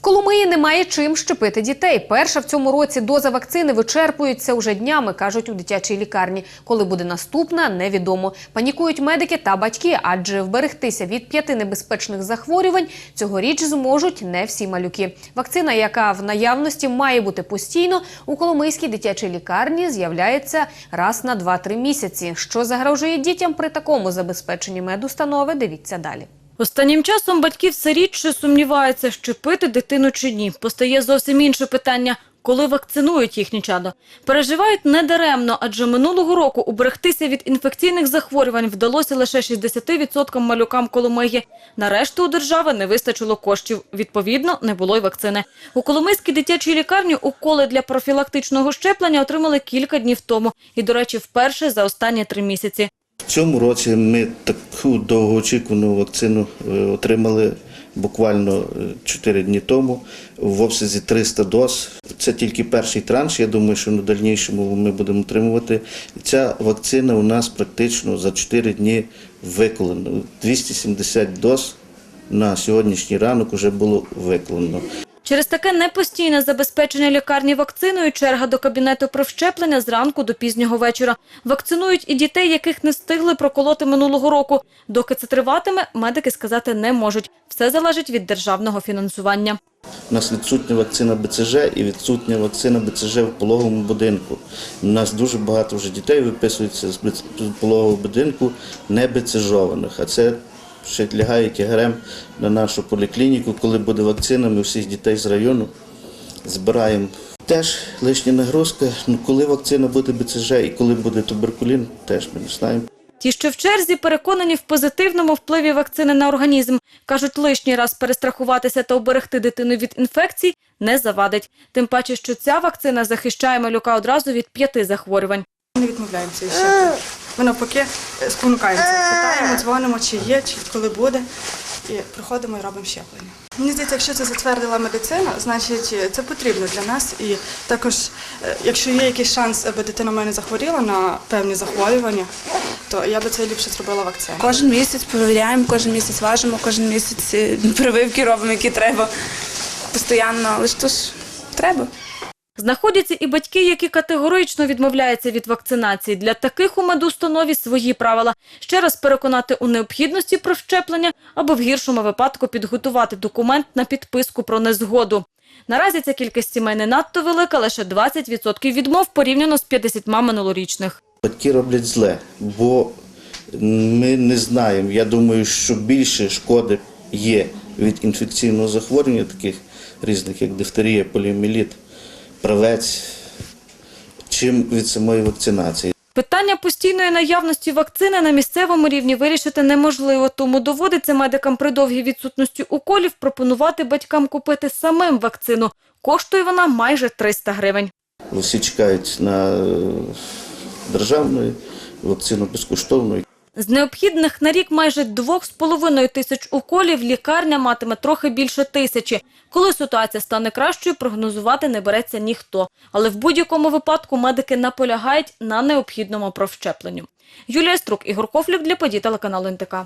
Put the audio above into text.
В Коломиї немає чим щепити дітей. Перша в цьому році доза вакцини вичерпується уже днями, кажуть у дитячій лікарні. Коли буде наступна, невідомо. Панікують медики та батьки, адже вберегтися від п'яти небезпечних захворювань цьогоріч зможуть не всі малюки. Вакцина, яка в наявності має бути постійно, у Коломийській дитячій лікарні з'являється раз на 2-3 місяці. Що загрожує дітям при такому забезпеченні медустанови? Дивіться далі. Останнім часом батьки все рідше сумніваються, щепити дитину чи ні. Постає зовсім інше питання – коли вакцинують їхні чадо. Переживають недаремно, адже минулого року уберегтися від інфекційних захворювань вдалося лише 60% малюкам Коломиї. Нарешті у держави не вистачило коштів. Відповідно, не було й вакцини. У Коломийській дитячій лікарні уколи для профілактичного щеплення отримали кілька днів тому. І, до речі, вперше за останні три місяці. Цьому році ми таку довгоочікувану вакцину е, отримали буквально 4 дні тому в обсязі 300 доз. Це тільки перший транш. Я думаю, що на дальнішому ми будемо отримувати. Ця вакцина у нас практично за 4 дні виконана. 270 доз на сьогоднішній ранок вже було виконано. Через таке непостійне забезпечення лікарні вакциною черга до кабінету про щеплення зранку до пізнього вечора. Вакцинують і дітей, яких не встигли проколоти минулого року. Доки це триватиме, медики сказати не можуть. Все залежить від державного фінансування. У нас відсутня вакцина БЦЖ і відсутня вакцина БЦЖ в пологовому будинку. У нас дуже багато вже дітей виписується з пологового будинку не БЦЖованих, а це ще лягає тягарем на нашу поліклініку. Коли буде вакцина, ми всіх дітей з району збираємо. Теж лишня нагрузка. Ну, коли вакцина буде БЦЖ і коли буде туберкулін, теж ми не знаємо. Ті, що в черзі, переконані в позитивному впливі вакцини на організм. Кажуть, лишній раз перестрахуватися та оберегти дитину від інфекцій не завадить. Тим паче, що ця вакцина захищає малюка одразу від п'яти захворювань. Не відмовляємося від щеплень. Ми навпаки е, спонукаємося, питаємо, дзвонимо, чи є, чи коли буде, і приходимо і робимо щеплення. Мені здається, якщо це затвердила медицина, значить е, це потрібно для нас. І також, е, якщо є якийсь шанс, аби дитина в мене захворіла на певні захворювання, то я би це ліпше зробила вакцину. Кожен місяць перевіряємо, кожен місяць важимо, кожен місяць е, прививки робимо, які треба постійно. Але ж то ж треба. Знаходяться і батьки, які категорично відмовляються від вакцинації. Для таких у медустанові свої правила. Ще раз переконати у необхідності про щеплення або в гіршому випадку підготувати документ на підписку про незгоду. Наразі ця кількість сімей не надто велика, лише 20% відмов порівняно з 50 минулорічних. Батьки роблять зле, бо ми не знаємо. Я думаю, що більше шкоди є від інфекційного захворювання, таких різних, як дифтерія, поліоміеліт, правець, чим від самої вакцинації. Питання постійної наявності вакцини на місцевому рівні вирішити неможливо, тому доводиться медикам при довгій відсутності уколів пропонувати батькам купити самим вакцину. Коштує вона майже 300 гривень. Всі чекають на е, державну вакцину безкоштовну. З необхідних на рік майже 2,5 тисяч уколів лікарня матиме трохи більше тисячі. Коли ситуація стане кращою, прогнозувати не береться ніхто. Але в будь-якому випадку медики наполягають на необхідному провщепленню. Юлія Струк, Ігор Кофлік для подій телеканалу НТК.